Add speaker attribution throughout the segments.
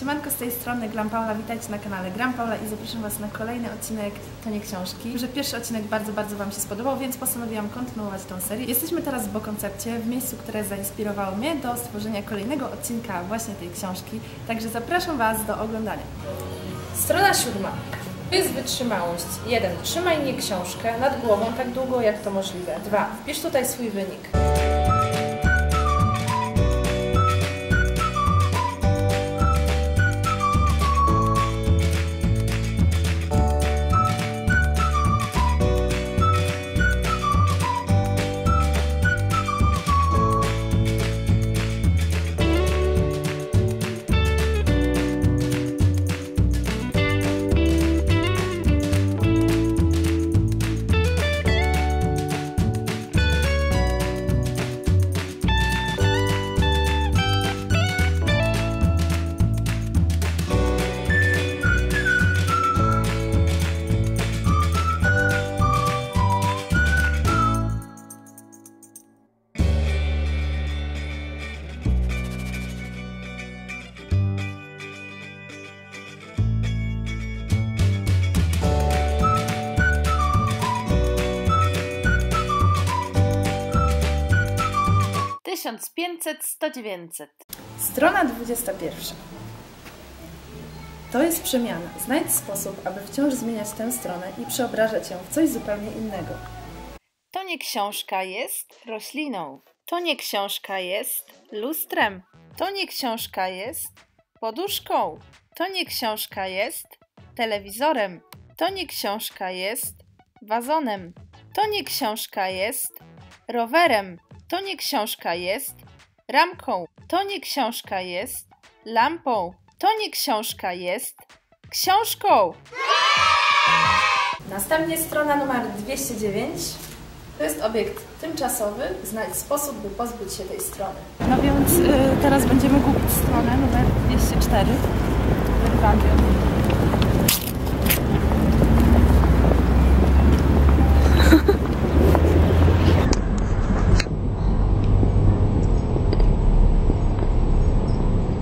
Speaker 1: Siemanko z tej strony Glam Paula, witajcie na kanale Gram Paula i zapraszam Was na kolejny odcinek To nie książki. Że pierwszy odcinek bardzo, bardzo Wam się spodobał, więc postanowiłam kontynuować tą serię. Jesteśmy teraz w Bokoncepcie, w miejscu, które zainspirowało mnie do stworzenia kolejnego odcinka właśnie tej książki, także zapraszam Was do oglądania. Strona siódma. Jest wytrzymałość. 1. Trzymaj nie książkę nad głową tak długo jak to możliwe. 2. Wpisz tutaj swój wynik.
Speaker 2: Tysiąc pięćset, sto dziewięćset.
Speaker 1: Strona 21. To jest przemiana. Znajdź sposób, aby wciąż zmieniać tę stronę i przeobrażać ją w coś zupełnie innego.
Speaker 2: To nie książka jest rośliną. To nie książka jest lustrem. To nie książka jest poduszką. To nie książka jest telewizorem. To nie książka jest wazonem. To nie książka jest rowerem. To nie książka jest ramką. To nie książka jest lampą. To nie książka jest książką.
Speaker 1: Następnie strona numer 209. To jest obiekt tymczasowy. Znajdź sposób, by pozbyć się tej strony. No więc y, teraz będziemy gubić stronę numer 204. Wyrwanie.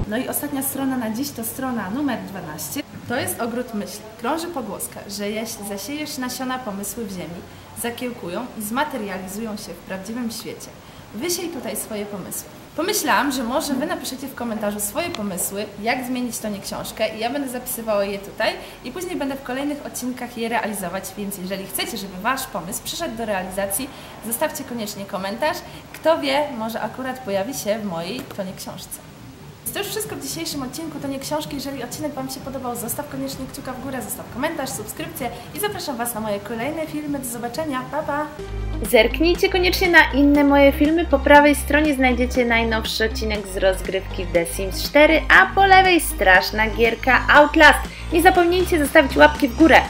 Speaker 1: No i ostatnia strona na dziś to strona numer 12. To jest ogród myśli. Krąży pogłoska, że jeśli zasiejesz nasiona pomysły w ziemi, zakiełkują i zmaterializują się w prawdziwym świecie. Wysiej tutaj swoje pomysły. Pomyślałam, że może Wy napiszecie w komentarzu swoje pomysły, jak zmienić to nie książkę i ja będę zapisywała je tutaj i później będę w kolejnych odcinkach je realizować, więc jeżeli chcecie, żeby Wasz pomysł przyszedł do realizacji, zostawcie koniecznie komentarz. Kto wie, może akurat pojawi się w mojej to nie książce. To już wszystko w dzisiejszym odcinku, to nie książki. Jeżeli odcinek Wam się podobał, zostaw koniecznie kciuka w górę, zostaw komentarz, subskrypcję i zapraszam Was na moje kolejne filmy. Do zobaczenia, pa pa!
Speaker 2: Zerknijcie koniecznie na inne moje filmy. Po prawej stronie znajdziecie najnowszy odcinek z rozgrywki w The Sims 4, a po lewej straszna gierka Outlast. Nie zapomnijcie zostawić łapki w górę.